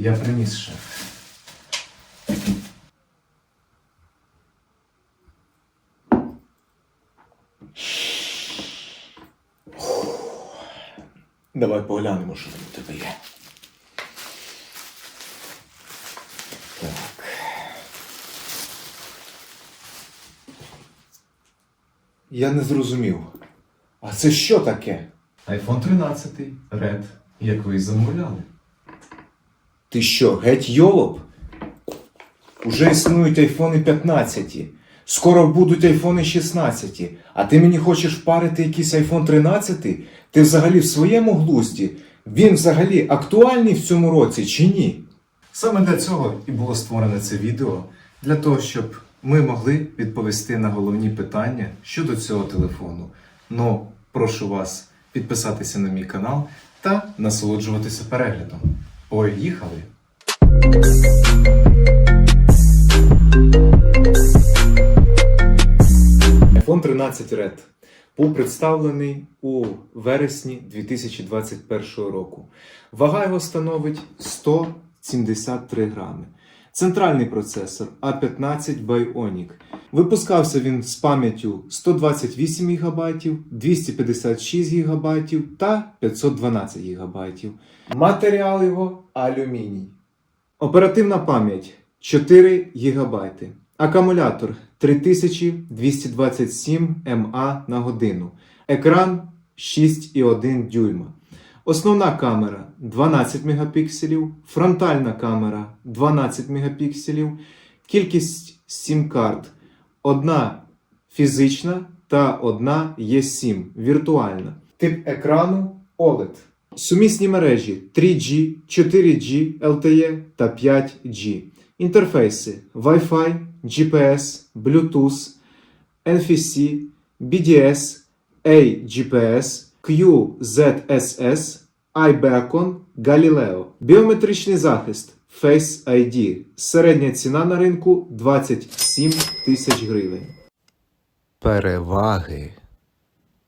Я приніс шеф. Давай поглянемо, що там у тебе є. Так. Я не зрозумів. А це що таке? iPhone 13 Red, як ви і замовляли. Ти що, геть йолоп? Уже існують айфони 15. Скоро будуть айфони 16. А ти мені хочеш парити якийсь айфон 13? Ти взагалі в своєму глузді? Він взагалі актуальний в цьому році чи ні? Саме для цього і було створене це відео, для того, щоб ми могли відповісти на головні питання щодо цього телефону. Ну, прошу вас підписатися на мій канал та насолоджуватися переглядом. Поїхали! iPhone 13 Red був представлений у вересні 2021 року. Вага його становить 173 грами. Центральний процесор A15 Bionic. Випускався він з пам'яттю 128 ГБ, 256 ГБ та 512 ГБ. Матеріал його алюміній. Оперативна пам'ять 4 ГБ. Акумулятор 3227 мА на годину. Екран 6,1 дюйма. Основна камера 12 мегапікселів, фронтальна камера 12 мегапікселів, кількість сім-карт одна фізична та одна є7 віртуальна. Тип екрану OLED. Сумісні мережі 3G, 4G LTE та 5G. Інтерфейси Wi-Fi, GPS, Bluetooth, NFC, BDS, AGPS, QZSS, iBeacon, Galileo. Біометричний захист Face ID. Середня ціна на ринку 27 тисяч гривень. Переваги.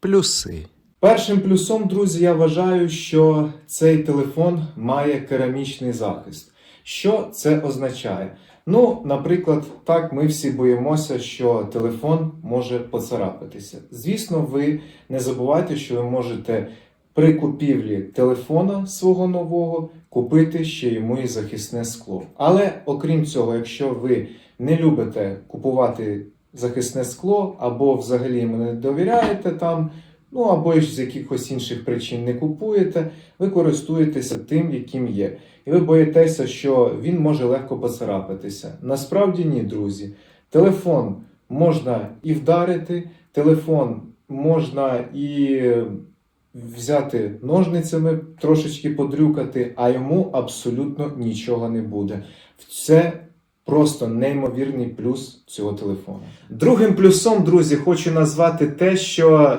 Плюси. Першим плюсом, друзі, я вважаю, що цей телефон має керамічний захист. Що це означає? Ну, наприклад, так ми всі боїмося, що телефон може поцарапатися. Звісно, ви не забувайте, що ви можете при купівлі телефона свого нового купити ще йому і захисне скло. Але окрім цього, якщо ви не любите купувати захисне скло, або взагалі йому не довіряєте там, ну або ж з якихось інших причин не купуєте, ви користуєтеся тим, яким є. І ви боїтеся, що він може легко поцарапатися. Насправді ні, друзі. Телефон можна і вдарити, телефон можна і взяти ножницями, трошечки подрюкати, а йому абсолютно нічого не буде. Це просто неймовірний плюс цього телефону. Другим плюсом, друзі, хочу назвати те, що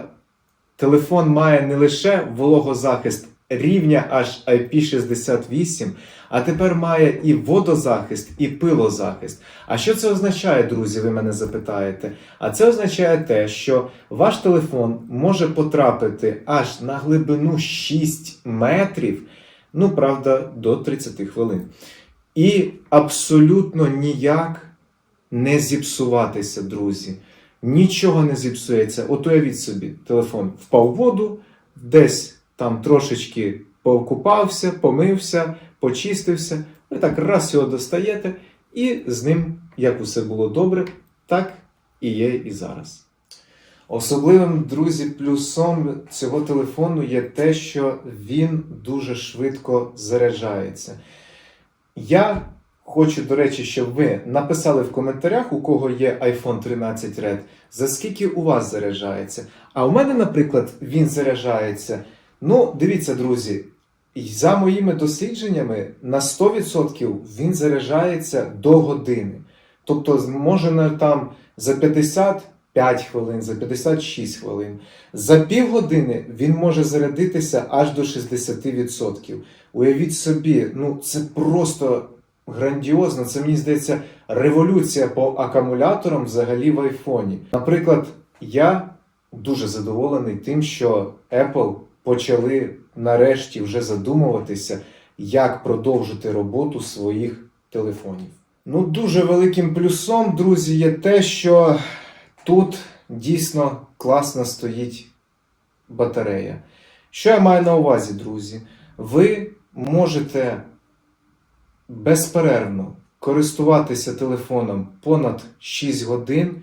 телефон має не лише вологозахист рівня аж IP68, а тепер має і водозахист, і пилозахист. А що це означає, друзі? Ви мене запитаєте? А це означає те, що ваш телефон може потрапити аж на глибину 6 метрів, ну правда, до 30 хвилин. І абсолютно ніяк не зіпсуватися, друзі. Нічого не зіпсується. От уявіть собі, телефон впав в воду, десь там трошечки покупався, помився, почистився. Ви так раз його достаєте, і з ним, як усе було добре, так і є і зараз. Особливим, друзі, плюсом цього телефону є те, що він дуже швидко заряджається. Я хочу, до речі, щоб ви написали в коментарях, у кого є iPhone 13 Red, за скільки у вас заряджається. А у мене, наприклад, він заряджається. Ну, дивіться, друзі, за моїми дослідженнями, на 100% він заряджається до години. Тобто, можна там за 55 хвилин, за 56 хвилин. За півгодини він може зарядитися аж до 60%. Уявіть собі, ну це просто грандіозно. Це мені здається революція по акумуляторам взагалі в айфоні. Наприклад, я дуже задоволений тим, що Apple почали нарешті вже задумуватися, як продовжити роботу своїх телефонів. Ну, дуже великим плюсом, друзі, є те, що тут дійсно класно стоїть батарея. Що я маю на увазі, друзі? Ви можете безперервно користуватися телефоном понад 6 годин,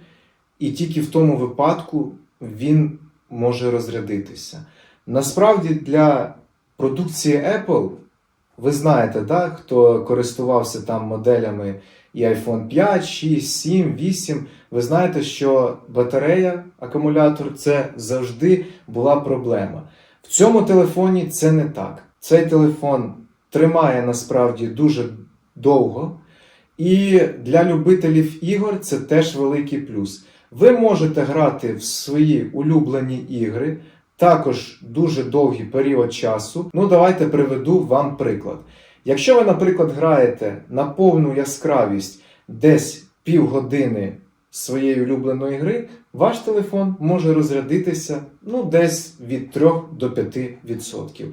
і тільки в тому випадку він може розрядитися. Насправді для продукції Apple, ви знаєте, да, хто користувався там моделями і iPhone 5, 6, 7, 8, ви знаєте, що батарея, акумулятор це завжди була проблема. В цьому телефоні це не так. Цей телефон тримає насправді дуже довго. І для любителів ігор це теж великий плюс. Ви можете грати в свої улюблені ігри, також дуже довгий період часу. Ну, давайте приведу вам приклад. Якщо ви, наприклад, граєте на повну яскравість десь півгодини своєї улюбленої гри, ваш телефон може розрядитися ну, десь від 3 до 5%.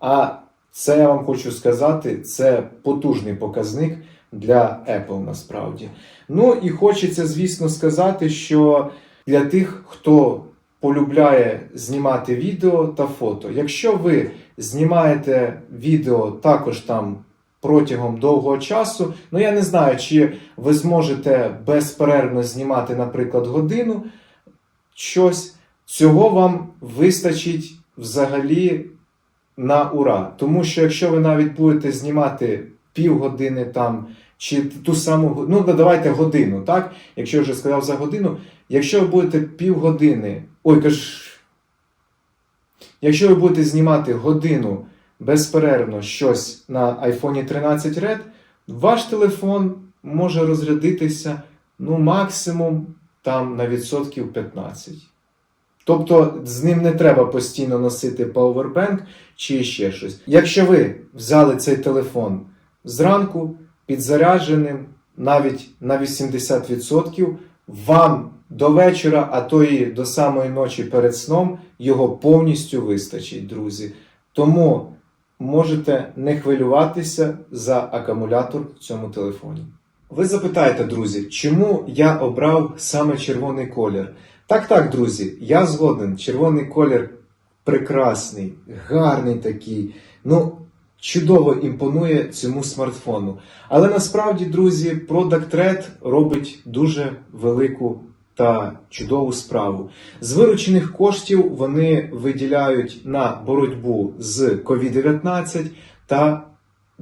А це я вам хочу сказати, це потужний показник для Apple насправді. Ну і хочеться, звісно, сказати, що для тих, хто полюбляє знімати відео та фото, якщо ви знімаєте відео також там протягом довгого часу, ну я не знаю, чи ви зможете безперервно знімати, наприклад, годину щось, цього вам вистачить взагалі на ура. Тому що якщо ви навіть будете знімати півгодини там, чи ту саму ну давайте годину, так? Якщо вже сказав за годину, якщо ви будете півгодини, ой, кажу, якщо ви будете знімати годину безперервно щось на iPhone 13 Red, ваш телефон може розрядитися ну, максимум там на відсотків 15. Тобто з ним не треба постійно носити Powerbank чи ще щось. Якщо ви взяли цей телефон зранку підзарядженим навіть на 80%, вам до вечора, а то і до самої ночі перед сном його повністю вистачить, друзі. Тому можете не хвилюватися за акумулятор в цьому телефоні. Ви запитаєте, друзі, чому я обрав саме червоний колір? Так, так, друзі, я згоден. Червоний колір прекрасний, гарний такий. Ну, чудово імпонує цьому смартфону. Але насправді, друзі, Product Red робить дуже велику та чудову справу. З виручених коштів вони виділяють на боротьбу з COVID-19 та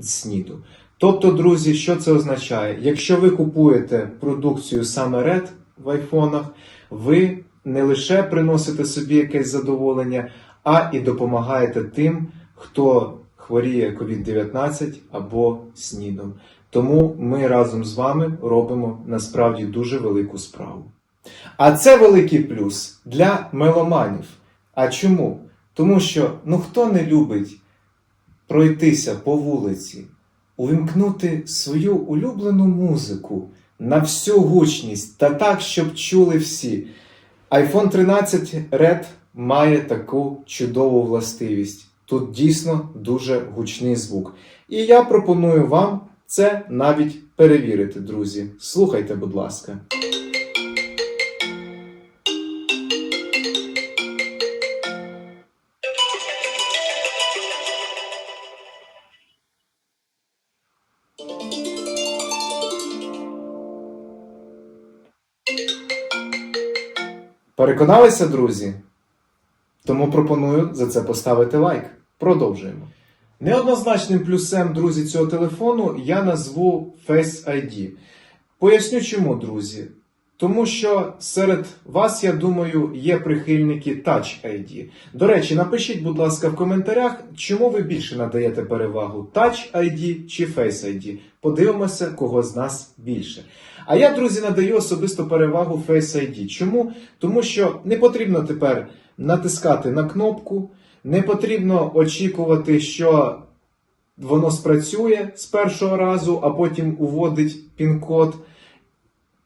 СНІДу. Тобто, друзі, що це означає? Якщо ви купуєте продукцію саме Red в айфонах, ви не лише приносите собі якесь задоволення, а і допомагаєте тим, хто хворіє COVID-19 або СНІДом. Тому ми разом з вами робимо насправді дуже велику справу. А це великий плюс для меломанів. А чому? Тому що ну хто не любить пройтися по вулиці, увімкнути свою улюблену музику на всю гучність та так, щоб чули всі. iPhone 13 Red має таку чудову властивість. Тут дійсно дуже гучний звук. І я пропоную вам це навіть перевірити, друзі. Слухайте, будь ласка. Переконалися, друзі? Тому пропоную за це поставити лайк. Продовжуємо. Неоднозначним плюсом, друзі, цього телефону я назву Face ID. Поясню чому, друзі. Тому що серед вас, я думаю, є прихильники Touch ID. До речі, напишіть, будь ласка, в коментарях, чому ви більше надаєте перевагу Touch ID чи Face ID. Подивимося, кого з нас більше. А я, друзі, надаю особисто перевагу Face ID. Чому? Тому що не потрібно тепер натискати на кнопку, не потрібно очікувати, що воно спрацює з першого разу, а потім уводить пін-код.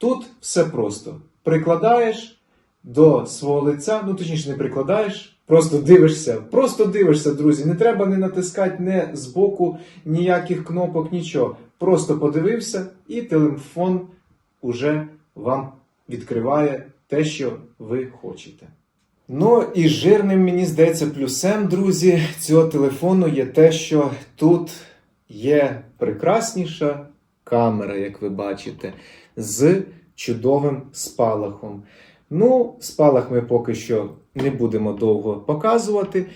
Тут все просто. Прикладаєш до свого лиця, ну точніше не прикладаєш, Просто дивишся, просто дивишся, друзі. Не треба не натискати не з боку ніяких кнопок, нічого. Просто подивився, і телефон уже вам відкриває те, що ви хочете. Ну і жирним, мені здається, плюсем, друзі, цього телефону є те, що тут є прекрасніша камера, як ви бачите, з чудовим спалахом. Ну, спалах ми поки що не будемо довго показувати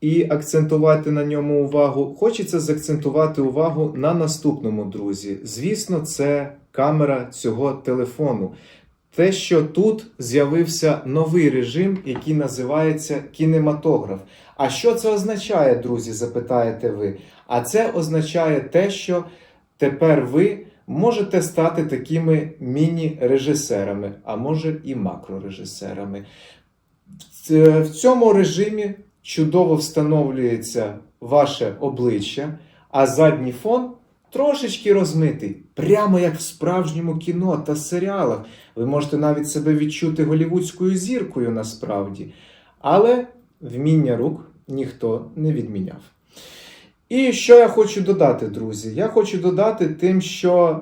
і акцентувати на ньому увагу. Хочеться заакцентувати увагу на наступному, друзі. Звісно, це камера цього телефону. Те, що тут з'явився новий режим, який називається кінематограф. А що це означає, друзі? запитаєте ви? А це означає те, що тепер ви можете стати такими міні-режисерами, а може і макрорежисерами. В- цьому режимі чудово встановлюється ваше обличчя, а задній фон трошечки розмитий, прямо як в справжньому кіно та серіалах. Ви можете навіть себе відчути голівудською зіркою насправді. Але вміння рук ніхто не відміняв. І що я хочу додати, друзі? Я хочу додати тим, що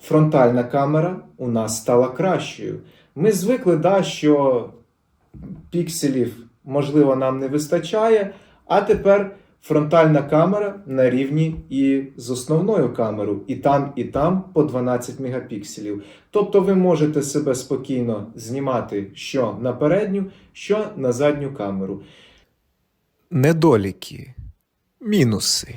фронтальна камера у нас стала кращою. Ми звикли, да, що пікселів, можливо, нам не вистачає, а тепер фронтальна камера на рівні і з основною камерою, і там, і там по 12 мегапікселів. Тобто ви можете себе спокійно знімати що на передню, що на задню камеру. Недоліки, мінуси.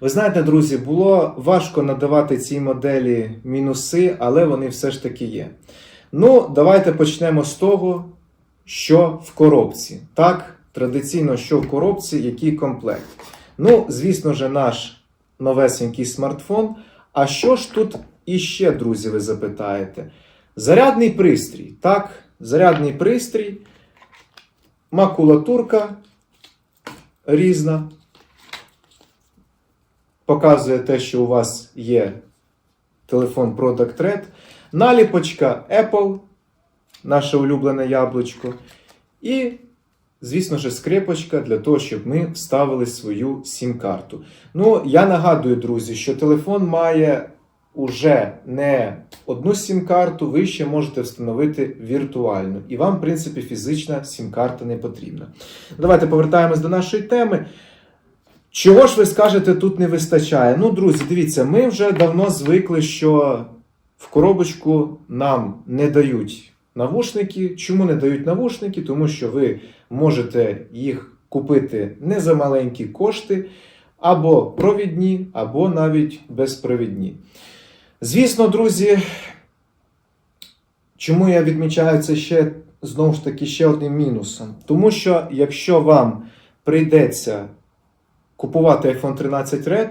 Ви знаєте, друзі, було важко надавати цій моделі мінуси, але вони все ж таки є. Ну, давайте почнемо з того, що в коробці. Так, традиційно, що в коробці, який комплект. Ну, звісно ж, наш новесенький смартфон. А що ж тут іще, друзі, ви запитаєте? Зарядний пристрій. Так, зарядний пристрій, макулатурка різна. Показує те, що у вас є телефон Product Red. Наліпочка Apple, наше улюблене яблучко. І, звісно ж, скрипочка для того, щоб ми вставили свою сім-карту. Ну, я нагадую, друзі, що телефон має уже не одну сім-карту, ви ще можете встановити віртуальну. І вам, в принципі, фізична сім-карта не потрібна. Давайте повертаємось до нашої теми. Чого ж ви скажете, тут не вистачає? Ну, друзі, дивіться, ми вже давно звикли, що в коробочку нам не дають навушники. Чому не дають навушники? Тому що ви можете їх купити не за маленькі кошти, або провідні, або навіть безпровідні. Звісно, друзі, чому я відмічаю це ще знову ж таки ще одним мінусом? Тому що якщо вам прийдеться купувати iPhone 13 Red,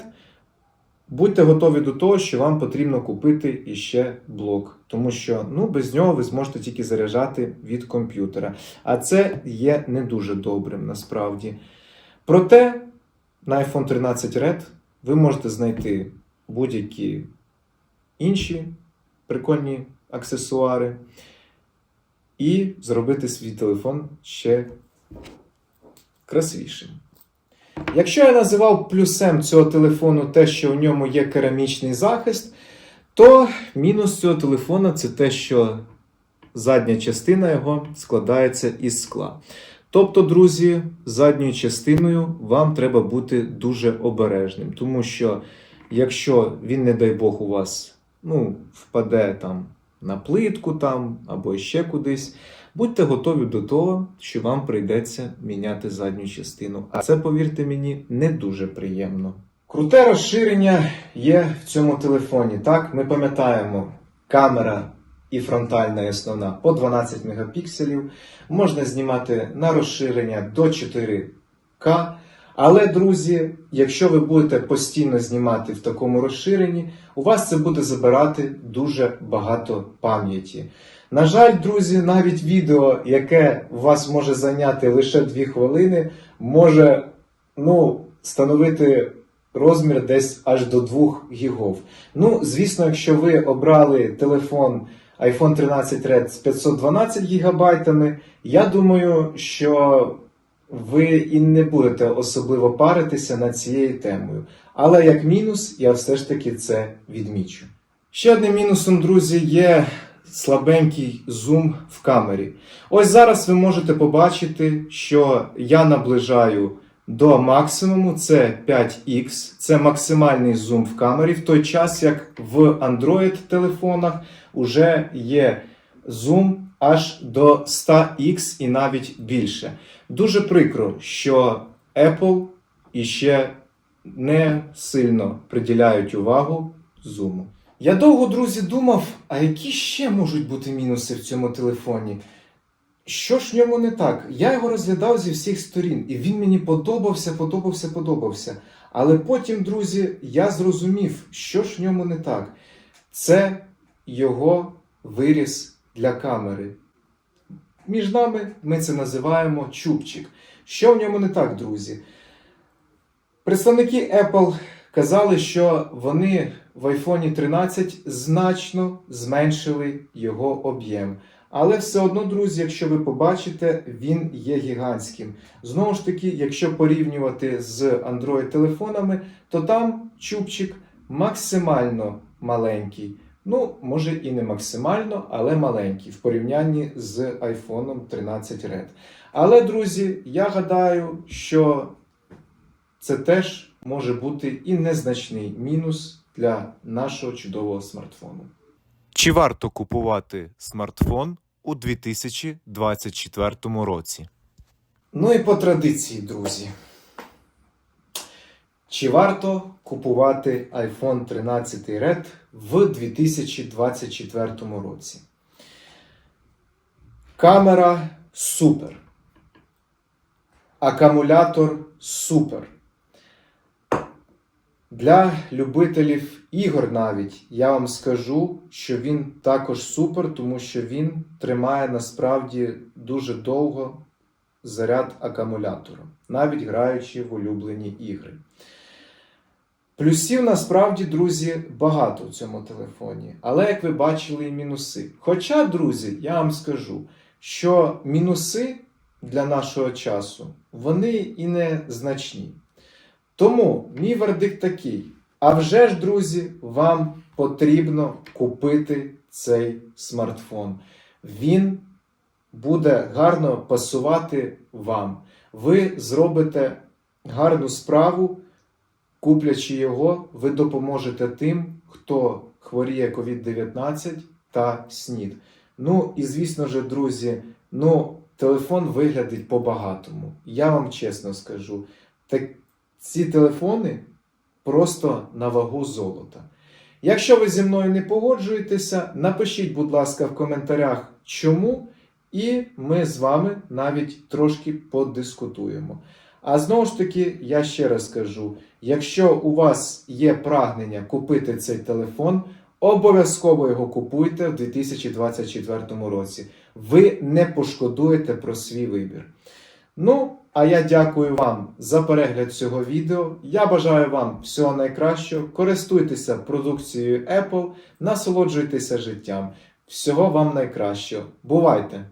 будьте готові до того, що вам потрібно купити іще блок, тому що ну, без нього ви зможете тільки заряджати від комп'ютера. А це є не дуже добрим насправді. Проте на iPhone 13 Red ви можете знайти будь-які інші прикольні аксесуари і зробити свій телефон ще красивішим. Якщо я називав плюсем цього телефону те, що у ньому є керамічний захист, то мінус цього телефону це те, що задня частина його складається із скла. Тобто, друзі, задньою частиною вам треба бути дуже обережним, тому що якщо він, не дай Бог, у вас ну, впаде там на плитку там або ще кудись, будьте готові до того, що вам прийдеться міняти задню частину. А це, повірте мені, не дуже приємно. Круте розширення є в цьому телефоні. Так, ми пам'ятаємо, камера і фронтальна, і основна по 12 мегапікселів. Можна знімати на розширення до 4К. Але, друзі, якщо ви будете постійно знімати в такому розширенні, у вас це буде забирати дуже багато пам'яті. На жаль, друзі, навіть відео, яке у вас може зайняти лише 2 хвилини, може ну, становити розмір десь аж до 2 гігов. Ну, звісно, якщо ви обрали телефон iPhone 13 Red з 512 гігабайтами, я думаю, що ви і не будете особливо паритися над цією темою. Але як мінус, я все ж таки це відмічу. Ще одним мінусом, друзі, є слабенький зум в камері. Ось зараз ви можете побачити, що я наближаю до максимуму, це 5х, це максимальний зум в камері, в той час як в Android-телефонах вже є зум аж до 100х і навіть більше. Дуже прикро, що Apple іще не сильно приділяють увагу зуму. Я довго, друзі, думав, а які ще можуть бути мінуси в цьому телефоні? Що ж в ньому не так? Я його розглядав зі всіх сторін, і він мені подобався, подобався, подобався. Але потім, друзі, я зрозумів, що ж в ньому не так. Це його виріс для камери. Між нами ми це називаємо чубчик. Що в ньому не так, друзі? Представники Apple казали, що вони в iPhone 13 значно зменшили його об'єм. Але все одно, друзі, якщо ви побачите, він є гігантським. Знову ж таки, якщо порівнювати з Android-телефонами, то там чубчик максимально маленький. Ну, може і не максимально, але маленький в порівнянні з iPhone 13 Red. Але, друзі, я гадаю, що це теж може бути і незначний мінус для нашого чудового смартфону. Чи варто купувати смартфон у 2024 році? Ну і по традиції, друзі. Чи варто купувати iPhone 13 Red в 2024 році? Камера супер. Акумулятор супер. Для любителів ігор навіть я вам скажу, що він також супер, тому що він тримає насправді дуже довго заряд акумулятора, навіть граючи в улюблені ігри. Плюсів насправді, друзі, багато в цьому телефоні, але як ви бачили, і мінуси. Хоча, друзі, я вам скажу, що мінуси для нашого часу вони і не значні. Тому мій вердикт такий: а вже ж, друзі, вам потрібно купити цей смартфон. Він буде гарно пасувати вам. Ви зробите гарну справу, куплячи його, ви допоможете тим, хто хворіє COVID-19 та СНІД. Ну і звісно ж, друзі, ну, телефон виглядить по-багатому. Я вам чесно скажу. Так ці телефони просто на вагу золота. Якщо ви зі мною не погоджуєтеся, напишіть, будь ласка, в коментарях, чому, і ми з вами навіть трошки подискутуємо. А знову ж таки, я ще раз кажу: якщо у вас є прагнення купити цей телефон, обов'язково його купуйте в 2024 році. Ви не пошкодуєте про свій вибір. Ну, а я дякую вам за перегляд цього відео. Я бажаю вам всього найкращого. Користуйтеся продукцією Apple, насолоджуйтеся життям. Всього вам найкращого. Бувайте!